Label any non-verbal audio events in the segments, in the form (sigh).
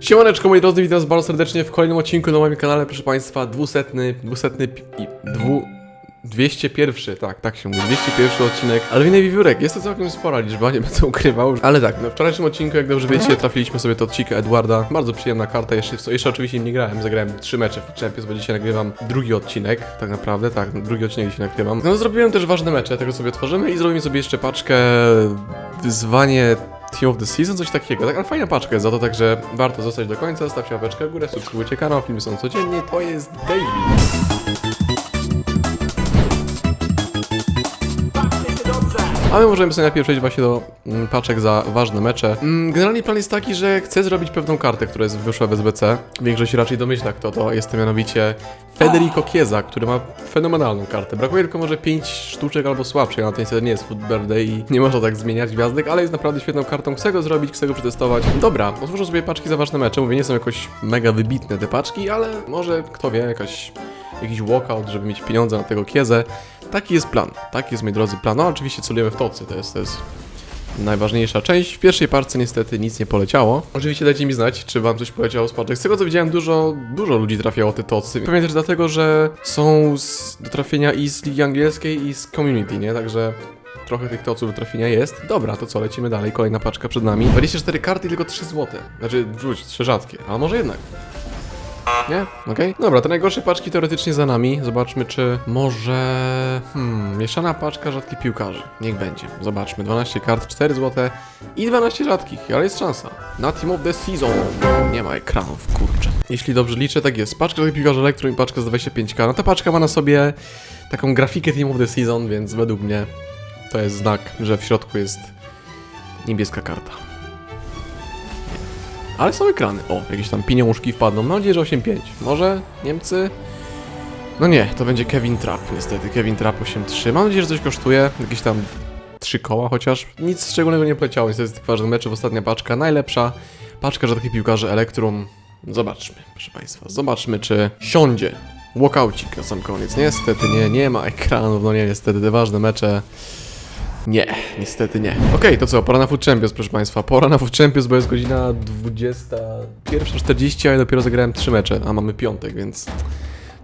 Siemaneczko moi drodzy, witam was bardzo serdecznie w kolejnym odcinku na moim kanale, proszę państwa, dwusetny, dwusetny, pi- i dwu... 201, tak, tak się mówi, 201 odcinek Alwiny Wiewiórek. Jest to całkiem spora liczba, nie będę ukrywał. Ale tak, no w wczorajszym odcinku, jak dobrze wiecie, trafiliśmy sobie to odcinka Edwarda. Bardzo przyjemna karta, jeszcze, jeszcze oczywiście nie grałem, zagrałem trzy mecze w Champions, bo dzisiaj nagrywam drugi odcinek, tak naprawdę, tak, drugi odcinek dzisiaj nagrywam. No zrobiłem też ważne mecze, tego sobie otworzymy i zrobimy sobie jeszcze paczkę wyzwanie Team of the Season, coś takiego. Taka fajna paczka jest za to, także warto zostać do końca, stawcie łapeczkę w górę, subskrybujcie kanał, filmy są codziennie, to jest Daily. A my możemy sobie najpierw przejść właśnie do mm, paczek za ważne mecze. Mm, Generalnie plan jest taki, że chcę zrobić pewną kartę, która jest wyszła w SBC. Większość raczej domyśla kto to. Jest to mianowicie Federico Chiesa, który ma fenomenalną kartę. Brakuje tylko może 5 sztuczek albo słabszych, a to niestety nie jest Food Birthday i nie można tak zmieniać gwiazdek, ale jest naprawdę świetną kartą. Chcę go zrobić, chcę go przetestować. Dobra, otworzę sobie paczki za ważne mecze. Mówię, nie są jakoś mega wybitne te paczki, ale może kto wie, jakaś jakiś walkout, żeby mieć pieniądze na tego kiezę. Taki jest plan. Taki jest, moi drodzy, plan. No, oczywiście celujemy w tocy, to jest, to jest najważniejsza część. W pierwszej parce niestety nic nie poleciało. Oczywiście dajcie mi znać, czy wam coś poleciało z paczek. Z tego co widziałem, dużo, dużo ludzi trafiało te tocy. Pewnie też dlatego, że są z, do trafienia i z Ligi Angielskiej i z Community, nie? Także trochę tych toców do trafienia jest. Dobra, to co, lecimy dalej. Kolejna paczka przed nami. 24 karty, tylko 3 złote. Znaczy, wrzuć, 3 rzadkie. A może jednak. Nie? Okej. Dobra, te najgorsze paczki teoretycznie za nami. Zobaczmy, czy może... Hmm, mieszana paczka rzadkich piłkarzy. Niech będzie. Zobaczmy. 12 kart, 4 złote i 12 rzadkich, ale jest szansa. Na Team of the Season. Nie ma ekranów, kurczę. Jeśli dobrze liczę, tak jest. Paczka rzadkich piłkarzy Elektro i paczka z 25k. No ta paczka ma na sobie taką grafikę Team of the Season, więc według mnie to jest znak, że w środku jest niebieska karta. Ale są ekrany. O, jakieś tam pieniążki wpadną. Mam nadzieję, że 8.5. Może Niemcy? No nie, to będzie Kevin Trapp, niestety. Kevin Trapp 8.3. Mam nadzieję, że coś kosztuje. Jakieś tam trzy koła chociaż. Nic szczególnego nie poleciało. Niestety z tych ważnych meczów ostatnia paczka. Najlepsza paczka rzadkich piłkarzy Elektrum. Zobaczmy, proszę Państwa. Zobaczmy, czy siądzie. Walkaucik na sam koniec. Niestety nie, nie ma ekranów. No nie, niestety te ważne mecze. Nie, niestety nie. Okej, to co, pora na Food Champions, proszę Państwa. Pora na Food Champions, bo jest godzina 21.40, a ja dopiero zagrałem 3 mecze, a mamy piątek, więc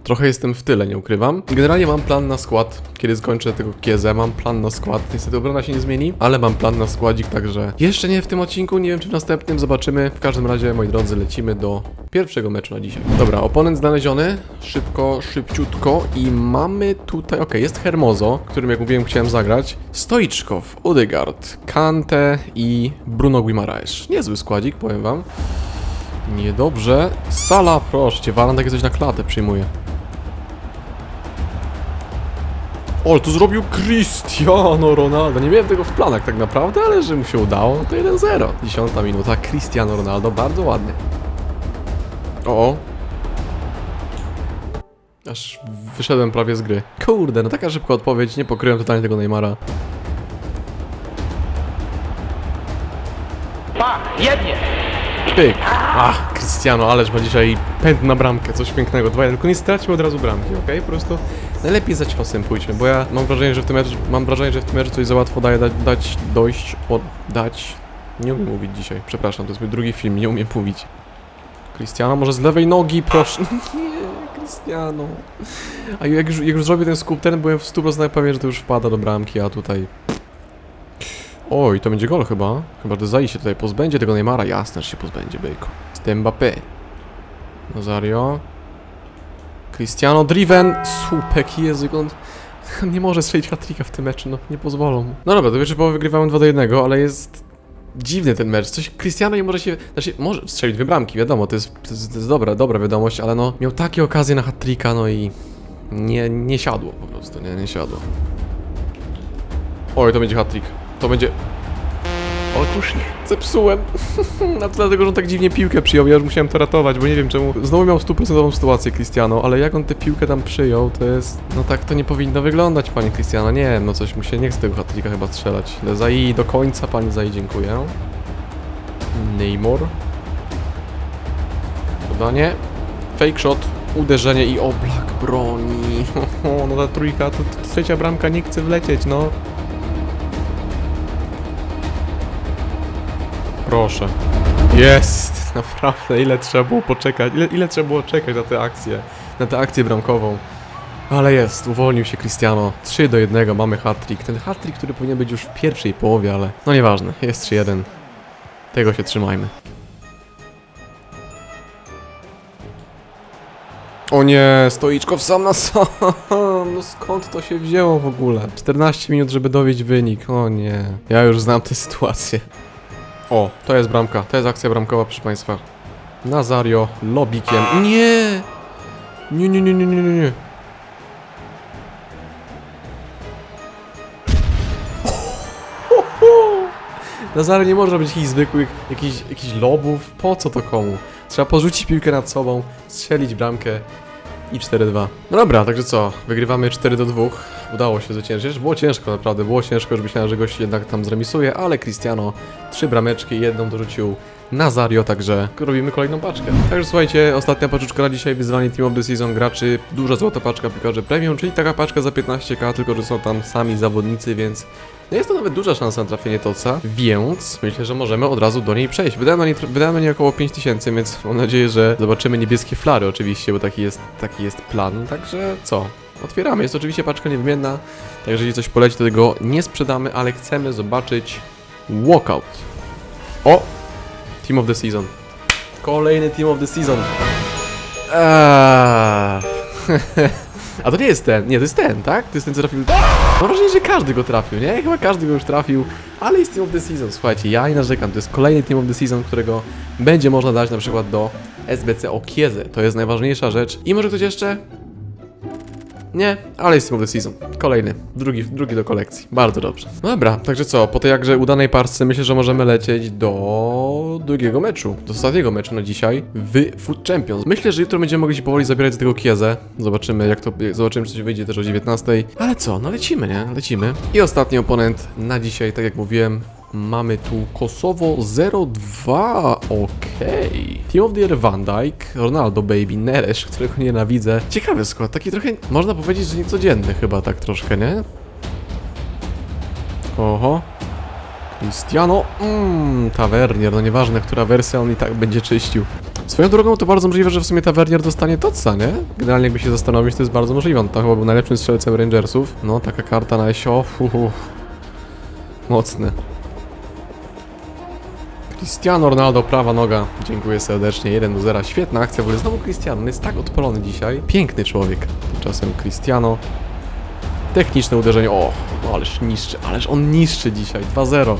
trochę jestem w tyle, nie ukrywam. Generalnie mam plan na skład, kiedy skończę tego kiezę, mam plan na skład. Niestety obrona się nie zmieni, ale mam plan na składzik, także jeszcze nie w tym odcinku, nie wiem czy w następnym, zobaczymy. W każdym razie, moi drodzy, lecimy do pierwszego meczu na dzisiaj. Dobra, oponent znaleziony, szybko, szybciutko i mamy tutaj, okej, jest Hermoso, którym jak mówiłem chciałem zagrać, Stoiczkow, Odegaard, Kante i Bruno Guimaraes. Niezły składzik, powiem wam. Niedobrze. Sala, proszę cię, Walan takie coś na klatę przyjmuje. O, tu zrobił Cristiano Ronaldo. Nie miałem tego w planach tak naprawdę, ale że mu się udało, to 1-0. Dziesiąta minuta, Cristiano Ronaldo, bardzo ładnie. O, o. Aż wyszedłem prawie z gry. Kurde, no taka szybka odpowiedź, nie pokryłem totalnie tego Neymara. Pa! Jednie! Pyk. Ach, Cristiano, ależ ma dzisiaj pęd na bramkę, coś pięknego. Dwa, tylko nie straćmy od razu bramki, okej? Po prostu najlepiej za ciosem pójdźmy, bo ja mam wrażenie, że w tym meczu, mam wrażenie, że w tym meczu coś za łatwo daje dać, dać dojść, oddać. Nie umiem mówić dzisiaj, przepraszam, to jest mój drugi film, nie umiem mówić. Cristiano, może z lewej nogi, proszę. (laughs) Nie, Cristiano. A jak już, jak już zrobię ten skup, ten byłem w 100% pewien, że to już wpada do bramki, a tutaj... Oj, to będzie gol chyba. Chyba że Zai się tutaj pozbędzie tego Neymara. Jasne, że się pozbędzie, byku. Z Mbappé. Nazario. Cristiano Driven. Słupek, jak on... (laughs) nie może strzelić hat w tym meczu, no nie pozwolą. No dobra, do pierwszej połowy wygrywamy 2 do 1, ale jest... Dziwny ten mecz. Coś Cristiano nie może się. Znaczy, może strzelić dwie bramki, wiadomo, to jest, to jest, to jest dobra, dobra wiadomość, ale no miał takie okazje na hat no i nie, nie siadło po prostu, nie, nie siadło. Oj, to będzie hat To będzie. Otóż nie. Zepsułem. (laughs) A to dlatego, że on tak dziwnie piłkę przyjął. Ja już musiałem to ratować, bo nie wiem czemu. Znowu miał stuprocentową sytuację Cristiano, ale jak on tę piłkę tam przyjął, to jest. No tak to nie powinno wyglądać, panie Cristiano. Nie no coś mu się nie chce tego hat chyba strzelać. Zai do końca, pani Zai, dziękuję. Neymar. Podanie. Fake shot. Uderzenie i oblak broni. (laughs) no ta trójka, to, to trzecia bramka nie chce wlecieć, no. Proszę. Jest! (laughs) Naprawdę, ile trzeba było poczekać, ile, ile trzeba było czekać na tę akcję, na tę akcję bramkową. Ale jest, uwolnił się Cristiano. 3 do 1, mamy hat-trick. Ten hat-trick, który powinien być już w pierwszej połowie, ale no nieważne, jest 3-1. Tego się trzymajmy. O nie, stoiczkow sam na sam. No skąd to się wzięło w ogóle? 14 minut, żeby dowieść wynik. O nie. Ja już znam tę sytuację. O, to jest bramka. To jest akcja bramkowa, proszę Państwa. Nazario lobikiem. Nie! Nie, nie, nie, nie, nie, nie. Nazario nie może być jakichś zwykłych, jakichś, jakichś lobów. Po co to komu? Trzeba porzucić piłkę nad sobą, strzelić bramkę i 4-2. No dobra, także co? Wygrywamy 4 do 2. Udało się zwyciężyć. Było ciężko, naprawdę. Było ciężko, już myślałem, że gość jednak tam zremisuje, ale Cristiano trzy brameczki, jedną dorzucił Nazario, także robimy kolejną paczkę. Także słuchajcie, ostatnia paczuszka na dzisiaj, wyzwanie Team of the Season graczy, duża złota paczka piłkarzy premium, czyli taka paczka za 15k, tylko że są tam sami zawodnicy, więc no jest to nawet duża szansa na trafienie toca, więc myślę, że możemy od razu do niej przejść. Wydałem na niej, wydałem na niej około 5000, więc mam nadzieję, że zobaczymy niebieskie flary oczywiście, bo taki jest, taki jest plan, także co? Otwieramy, jest oczywiście paczka niewymienna, także jeżeli coś poleci, to tego nie sprzedamy, ale chcemy zobaczyć walkout. O! Team of the Season. Kolejny Team of the Season. Eee. (laughs) A to nie jest ten, nie, to jest ten, tak? To jest ten, co trafił. Mam wrażenie, że każdy go trafił, nie? Chyba każdy go już trafił, ale jest Team of the Season. Słuchajcie, ja nie narzekam, to jest kolejny Team of the Season, którego będzie można dać na przykład do SBC Okieze. To jest najważniejsza rzecz. I może ktoś jeszcze? Nie, ale jest of the Season. Kolejny, drugi, drugi do kolekcji. Bardzo dobrze. No dobra, także co, po tej jakże udanej parce myślę, że możemy lecieć do drugiego meczu, do ostatniego meczu na dzisiaj w Food Champions. Myślę, że jutro będziemy mogli się powoli zabierać z tego Kiezę. Zobaczymy jak to, zobaczymy czy coś wyjdzie też o 19. Ale co, no lecimy, nie? Lecimy. I ostatni oponent na dzisiaj, tak jak mówiłem, Mamy tu Kosowo 0-2, okej. Team of the Year Van Dijk, Ronaldo Baby, Neres, którego nienawidzę. Ciekawy skład, taki trochę, można powiedzieć, że niecodzienny chyba tak troszkę, nie? Oho. Cristiano, mmm, Tavernier, no nieważne, która wersja on i tak będzie czyścił. Swoją drogą to bardzo możliwe, że w sumie Tavernier dostanie Totsa, nie? Generalnie jakby się zastanowić, to jest bardzo możliwe. On tam chyba był najlepszym strzelcem Rangersów. No, taka karta na SO, uhu. Cristiano Ronaldo, prawa noga. Dziękuję serdecznie. 1 do 0. Świetna akcja, w ogóle znowu Cristiano. On jest tak odpalony dzisiaj. Piękny człowiek. Tymczasem Cristiano. Techniczne uderzenie. O, ależ niszczy, ależ on niszczy dzisiaj. 2-0.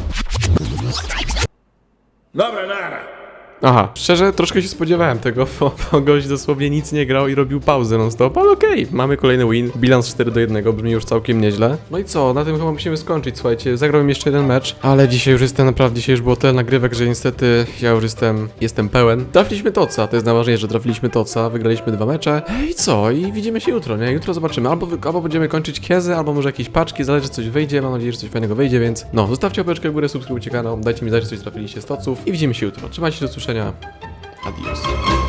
Dobra, nara. Aha, szczerze troszkę się spodziewałem tego, bo, bo gość dosłownie nic nie grał i robił pauzę non stop, ale okej, mamy kolejny win, bilans 4 do 1, brzmi już całkiem nieźle. No i co, na tym chyba musimy skończyć, słuchajcie, zagrałem jeszcze jeden mecz, ale dzisiaj już jestem naprawdę, dzisiaj już było tyle nagrywek, że niestety ja już jestem, jestem pełen. Trafiliśmy Toca, to jest najważniejsze, że trafiliśmy Toca, wygraliśmy dwa mecze. I co, i widzimy się jutro, nie, jutro zobaczymy, albo, albo będziemy kończyć Kiezę, albo może jakieś paczki, zależy coś wyjdzie, mam nadzieję, że coś fajnego wyjdzie, więc no, zostawcie łapeczkę w górę, subskrybujcie kanał, dajcie mi znać, czy coś trafiliście z Toców i widzimy się jutro, trzymajcie się, do usłyszenia. zobaczenia. Adios.